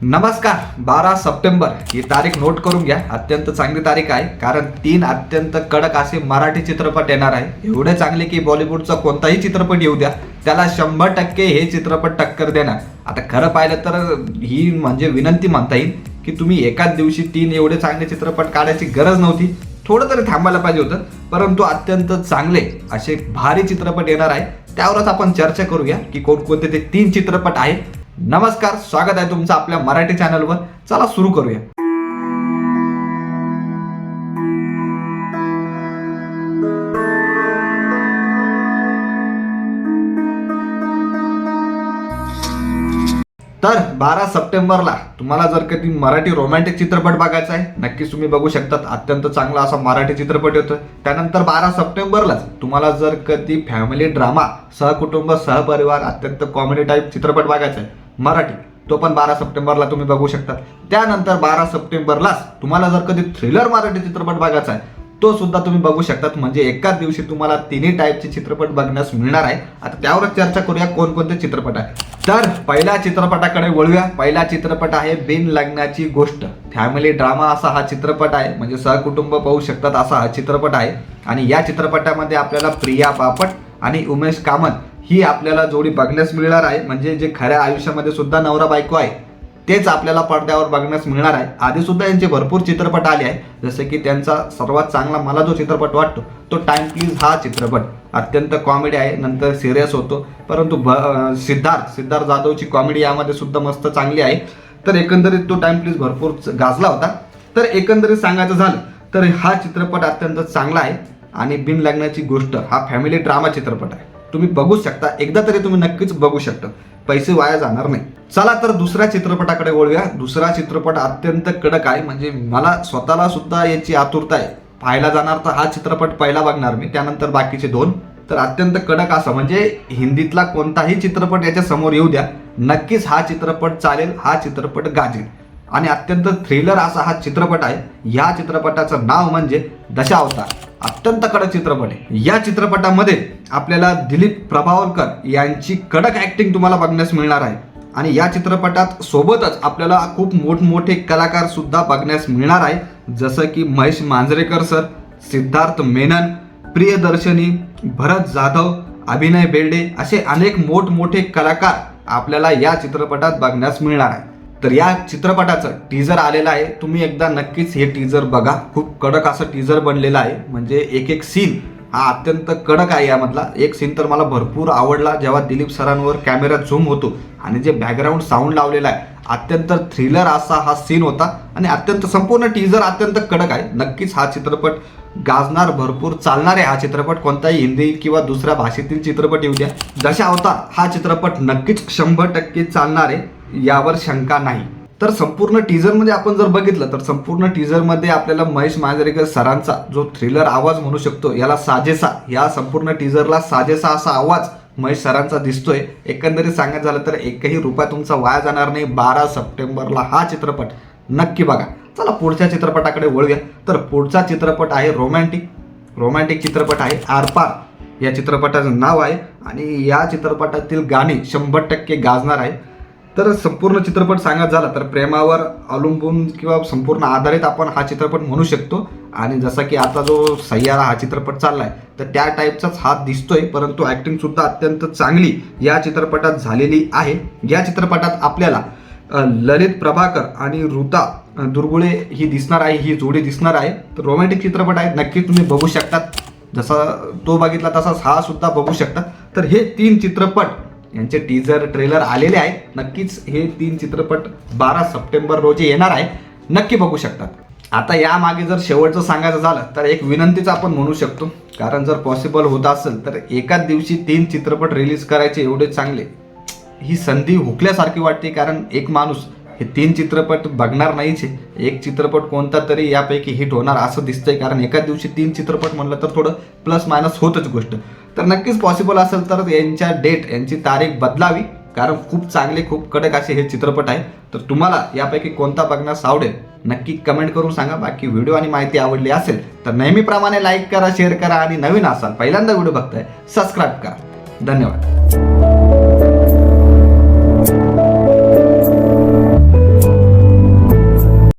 नमस्कार बारा सप्टेंबर. ही तारीख नोट करून घ्या. अत्यंत चांगली तारीख आहे कारण तीन अत्यंत कडक असे मराठी चित्रपट येणार आहे. एवढे चांगले की बॉलिवूडचा कोणताही चित्रपट येऊ द्या. त्याला शंभर टक्के हे चित्रपट टक्कर देणार. आता खरं पाहिलं तर ही म्हणजे विनंती म्हणता येईल की तुम्ही एकाच दिवशी तीन एवढे चांगले चित्रपट काढायची गरज नव्हती. थोडं तरी थांबायला पाहिजे होतं परंतु अत्यंत चांगले असे भारी चित्रपट येणार आहे. त्यावरच आपण चर्चा करूया की कोणकोणते ते तीन चित्रपट आहेत. नमस्कार स्वागत आहे तुमचं आपल्या मराठी चॅनलवर. चला सुरू करूया. तर बारा सप्टेंबरला तुम्हाला जर कधी मराठी रोमॅन्टिक चित्रपट बघायचा आहे नक्कीच तुम्ही बघू शकतात. अत्यंत चांगला असा मराठी चित्रपट येतो त्यानंतर बारा सप्टेंबरलाच तुम्हाला जर कधी फॅमिली ड्रामा सहकुटुंब सहपरिवार अत्यंत कॉमेडी टाईप चित्रपट बघायचा आहे मराठी. तो पण बारा सप्टेंबरला तुम्ही बघू शकता. त्यानंतर बारा सप्टेंबरलाच तुम्हाला जर कधी थ्रिलर मराठी चित्रपट बघायचा आहे तो सुद्धा तुम्ही बघू शकतात. म्हणजे एकाच दिवशी तुम्हाला तिन्ही टाईपचे चित्रपट बघण्यास मिळणार आहे. आता त्यावरच चर्चा करूया कोणकोणते चित्रपट आहे. तर पहिल्या चित्रपटाकडे वळूया. पहिला चित्रपट आहे बिन लग्नाची गोष्ट. फॅमिली ड्रामा असा हा चित्रपट आहे. म्हणजे सहकुटुंब पाहू शकतात असा हा चित्रपट आहे. आणि या चित्रपटामध्ये आपल्याला प्रिया बापट आणि उमेश कामत ही आपल्याला जोडी बघण्यास मिळणार आहे. म्हणजे जे खऱ्या आयुष्यामध्ये सुद्धा नवरा बायको आहे तेच आपल्याला पडद्यावर बघण्यास मिळणार आहे. आधी सुद्धा यांचे भरपूर चित्रपट आले आहे जसे की त्यांचा सर्वात चांगला मला जो चित्रपट वाटतो तो टाइम प्लीज हा चित्रपट. अत्यंत कॉमेडी आहे नंतर सिरियस होतो. परंतु भ सिद्धार्थ सिद्धार्थ जाधवची कॉमेडी यामध्ये सुद्धा मस्त चांगली आहे. तर एकंदरीत तो टाइम प्लीज भरपूर गाजला होता. तर एकंदरीत सांगायचं झालं तर हा चित्रपट अत्यंत चांगला आहे. आणि बिन लग्नाची गोष्ट हा फॅमिली ड्रामा चित्रपट आहे. तुम्ही बघू शकता. एकदा तरी तुम्ही नक्कीच बघू शकता. पैसे वाया जाणार नाही. चला तर दुसऱ्या चित्रपटाकडे वळूया. दुसरा चित्रपट अत्यंत कडक आहे. म्हणजे मला स्वतःला सुद्धा याची आतुरता आहे. पाहायला जाणार तर हा चित्रपट पहिला बघणार मी. त्यानंतर बाकीचे दोन. तर अत्यंत कडक असा. म्हणजे हिंदीतला कोणताही चित्रपट याच्या समोर येऊ द्या. नक्कीच हा चित्रपट चालेल. हा चित्रपट गाजेल. आणि अत्यंत थ्रिलर असा हा चित्रपट आहे. या चित्रपटाचं नाव म्हणजे दशावतार. अत्यंत कडक चित्रपट आहे. या चित्रपटामध्ये आपल्याला दिलीप प्रभावळकर यांची कडक ॲक्टिंग तुम्हाला बघण्यास मिळणार आहे. आणि या चित्रपटात सोबतच आपल्याला खूप मोठमोठे कलाकार सुद्धा बघण्यास मिळणार आहे. जसं की महेश मांजरेकर सर सिद्धार्थ मेनन प्रियदर्शनी भरत जाधव अभिनय बेर्डे असे अनेक मोठमोठे कलाकार आपल्याला या चित्रपटात बघण्यास मिळणार आहे. तर या चित्रपटाचं टीजर आलेलं आहे. तुम्ही एकदा नक्कीच हे टीजर बघा. खूप कडक असं टीजर बनलेलं आहे. म्हणजे एक एक सीन हा अत्यंत कडक आहे यामधला. एक सीन तर मला भरपूर आवडला. जेव्हा दिलीप सरांवर कॅमेरा झूम होतो आणि जे बॅकग्राऊंड साऊंड लावलेला आहे अत्यंत थ्रिलर असा हा सीन होता आणि अत्यंत संपूर्ण टीजर अत्यंत कडक आहे. नक्कीच हा चित्रपट गाजणार भरपूर चालणार आहे. हा चित्रपट कोणताही हिंदी किंवा दुसऱ्या भाषेतील चित्रपट येऊ द्या. जशा होता हा चित्रपट नक्कीच शंभर टक्के चालणार आहे. यावर शंका नाही. तर संपूर्ण टीझरमध्ये आपण जर बघितलं तर संपूर्ण टीझरमध्ये आपल्याला महेश मांजरेकर सरांचा जो थ्रिलर आवाज म्हणू शकतो याला साजेसा या संपूर्ण टीझरला साजेसा असा आवाज महेश सरांचा दिसतोय. एकंदरीत सांगायचं झालं तर एकही रुपया तुमचा वाया जाणार नाही. बारा सप्टेंबरला हा चित्रपट नक्की बघा. चला पुढच्या चित्रपटाकडे वळूया. तर पुढचा चित्रपट आहे रोमॅन्टिक. रोमॅन्टिक चित्रपट आहे आरपार. या चित्रपटाचं नाव आहे आणि या चित्रपटातील गाणी शंभर टक्के गाजणार आहे. तर संपूर्ण चित्रपट सांगायचं झाला तर प्रेमावर अवलंबून किंवा संपूर्ण आधारित आपण हा चित्रपट म्हणू शकतो. आणि जसा की आता जो सह्यारा हा चित्रपट चाललाय तर त्या टाईपचाच हा दिसतोय परंतु ऍक्टिंग सुद्धा अत्यंत चांगली या चित्रपटात झालेली आहे. या चित्रपटात आपल्याला ललित प्रभाकर आणि ऋता दुर्गुळे ही दिसणार आहे ही जोडी दिसणार आहे. तर रोमॅन्टिक चित्रपट आहे नक्की तुम्ही बघू शकतात. जसा तो बघितला तसाच हा सुद्धा बघू शकता तर हे तीन चित्रपट यांचे टीजर ट्रेलर आलेले आहेत नक्कीच हे तीन चित्रपट बारा सप्टेंबर रोजी येणार आहे. नक्की बघू शकतात. आता यामागे जर शेवटचं सांगायचं झालं तर एक विनंतीच आपण म्हणू शकतो. कारण जर पॉसिबल होत असेल तर एकाच दिवशी तीन चित्रपट रिलीज करायचे एवढे चांगले. ही संधी हुकल्यासारखी वाटते कारण एक माणूस हे तीन चित्रपट बघणार नाहीच एक चित्रपट कोणता तरी यापैकी हिट होणार असं दिसतंय कारण एकाच दिवशी तीन चित्रपट म्हणलं तर थोडं प्लस मायनस होतच गोष्ट. तर नक्कीच पॉसिबल असेल तर यांच्या डेट यांची तारीख बदलावी. कारण खूप चांगले खूप कडक असे हे चित्रपट आहे. तर तुम्हाला यापैकी कोणता बघण्यास आवडेल नक्की कमेंट करून सांगा. बाकी व्हिडिओ आणि माहिती आवडली असेल तर नेहमीप्रमाणे लाईक करा शेअर करा आणि नवीन असाल पहिल्यांदा व्हिडिओ बघताय सबस्क्राईब करा. धन्यवाद.